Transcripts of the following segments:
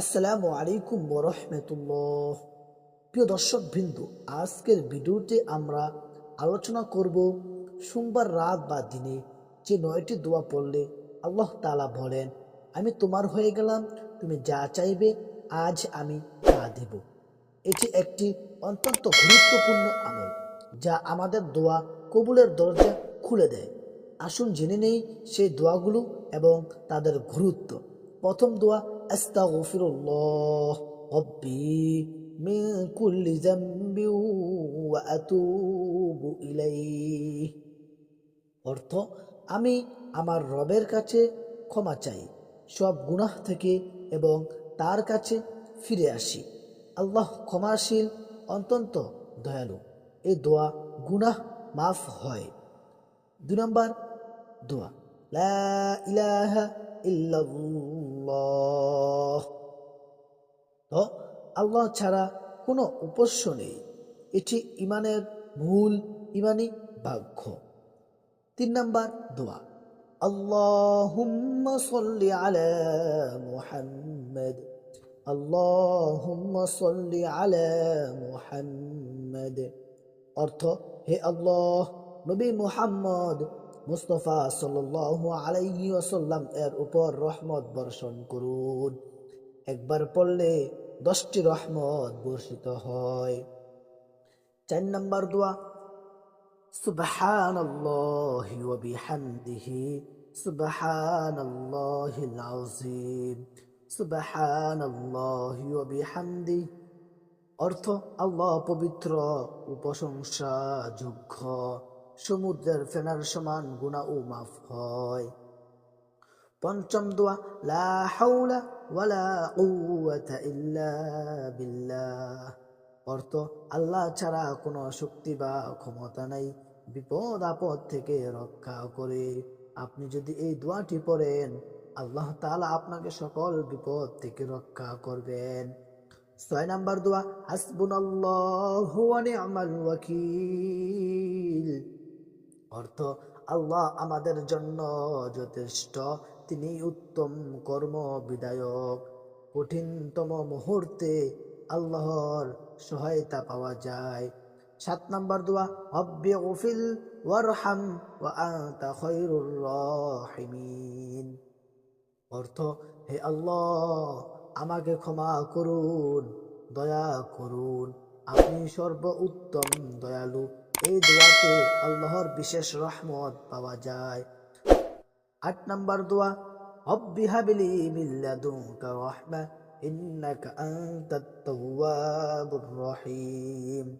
আসসালামু আলাইকুম রহমতুল্লাহ। প্রিয় দর্শক বিন্দু আজকের ভিডিওতে আমরা আলোচনা করব সোমবার রাত বা দিনে যে নয়টি দোয়া পড়লে আল্লাহ তালা বলেন, আমি তোমার হয়ে গেলাম, তুমি যা চাইবে আজ আমি তা দেব। এটি একটি অত্যন্ত গুরুত্বপূর্ণ আমল যা আমাদের দোয়া কবুলের দরজা খুলে দেয়। আসুন জেনে নেই সেই দোয়াগুলো এবং তাদের গুরুত্ব। প্রথম দোয়া আস্তাগফিরুল্লাহ রব্বি মিন কুল্লি যামবি ওয়া আতুবু ইলাইহি অর্থ, আমি আমার রবের কাছে ক্ষমা চাই, সব গুনাহ থেকে এবং তার কাছে ফিরে আসি। আল্লাহ ক্ষমাশীল, অত্যন্ত দয়ালু। এই দোয়া গুনাহ মাফ হয়। দুই নম্বর দোয়া, লা ইলাহা ইল্লাল্লাহ। তো আল্লাহ ছাড়া কোনো উপস্য নেই। এটি ইমানের মূল ইমানি বাক্য। তিন নম্বর দোয়া। আল্লাহুম্মা সাল্লি আলা মুহাম্মদ। আল্লাহুম্মা সাল্লি আলা মুহাম্মদ। অর্থ, হে আল্লাহ, নবী মুহাম্মদ। মুস্তফা সাল্লাহ আলাইহি আসাল্লাম এর উপর রহমত বর্ষণ করুন। একবার পড়লে দশটি রহমত বর্ষিত হয়। চার নম্বর দোয়া, সুবহানাল্লাহি ওয়া বিহামদিহি, সুবহানাল্লাহিল আযীম, সুবহানাল্লাহি ওয়া বিহামদিহি অর্থ, আল্লাহ পবিত্র প্রশংসা যোগ্য সমুদ্রের ফেনার সমান গুণা ও মাফ হয়। পঞ্চম দোয়া, লা হাওলা ওয়ালা কুওয়াতা ইল্লা বিল্লাহ। অর্থ, আল্লাহ ছাড়া কোনো শক্তি বা ক্ষমতা নাই, বিপদ আপদ থেকে রক্ষা করে। আপনি যদি এই দোয়াটি পড়েন, আল্লাহ তাআলা আপনাকে সকল বিপদ থেকে রক্ষা করবেন। ছয় নাম্বার দোয়া, হাসবুনাল্লাহু ওয়া নি'মাল ওয়াকিল। অর্থ আল্লাহ আমাদের জন্য যথেষ্ট তিনি উত্তম কর্ম বিদায়ক কঠিনতম মুহূর্তে আল্লাহর সহায়তা পাওয়া যায়। সাত নাম্বার দোয়া হব্বে গফিল ওয়ারহাম ওয়া খায়রুর রাহিমিন। অর্থ, হে আল্লাহ, আমাকে ক্ষমা করুন, দয়া করুন। আপনি সর্ব উত্তম দয়ালু। এই দোয়াতে আল্লাহর বিশেষ রহমত পাওয়া যায়। আট নাম্বার দোয়া, রব্বি হাবিলি মিল্লাদুনকা রাহমা আনতাত তাওয়াবুর রহিম।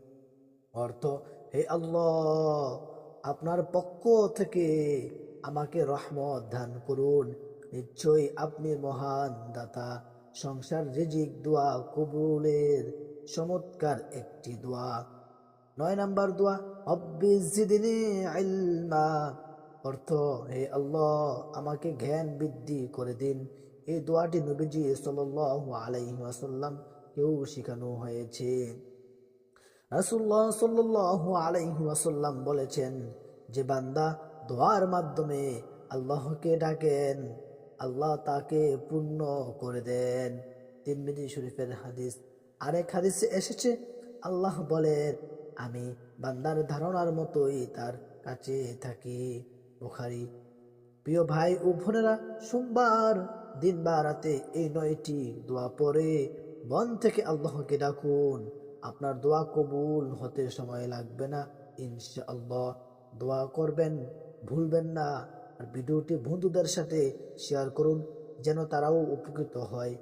অর্থ, হে আল্লাহ, আপনার পক্ষ থেকে আমাকে রহমত দান করুন। নিশ্চয়ই আপনি মহান দাতা। সংসার রিজিক দোয়া কবুলের চমৎকার একটি দোয়া। নয় নাম্বার দোয়া, রব্বি জিদনি ইলমা। অর্থ, হে আল্লাহ, আমাকে জ্ঞান বৃদ্ধি করে দিন। এই দোয়াটি নবীজি সাল্লাল্লাহু আলাইহি ওয়াসাল্লাম কেউ শেখানো হয়েছে। রাসূলুল্লাহ সাল্লাল্লাহু আলাইহি ওয়াসাল্লাম বলেছেন, যে বান্দা দোয়ার মাধ্যমে আল্লাহকে ডাকেন, আল্লাহ তাকে পূর্ণ করে দেন। তিরমিজি শরীফের হাদিস, আরেক হাদিসে এসেছে, আল্লাহ বলেন আমি বান্দার ধারণার মতোই তার কাছে থাকি। বুখারি, প্রিয় ভাই ও বোনেরা, সোমবার দিন বা রাতে এই নয়টি দোয়া পরে মন থেকে আল্লাহকে ডাকুন। আপনার দোয়া কবুল হতে সময় লাগবে না ইনশা আল্লাহ দোয়া করবেন, ভুলবেন না। আর ভিডিওটি বন্ধুদের সাথে শেয়ার করুন, যেন তারাও উপকৃত হয়।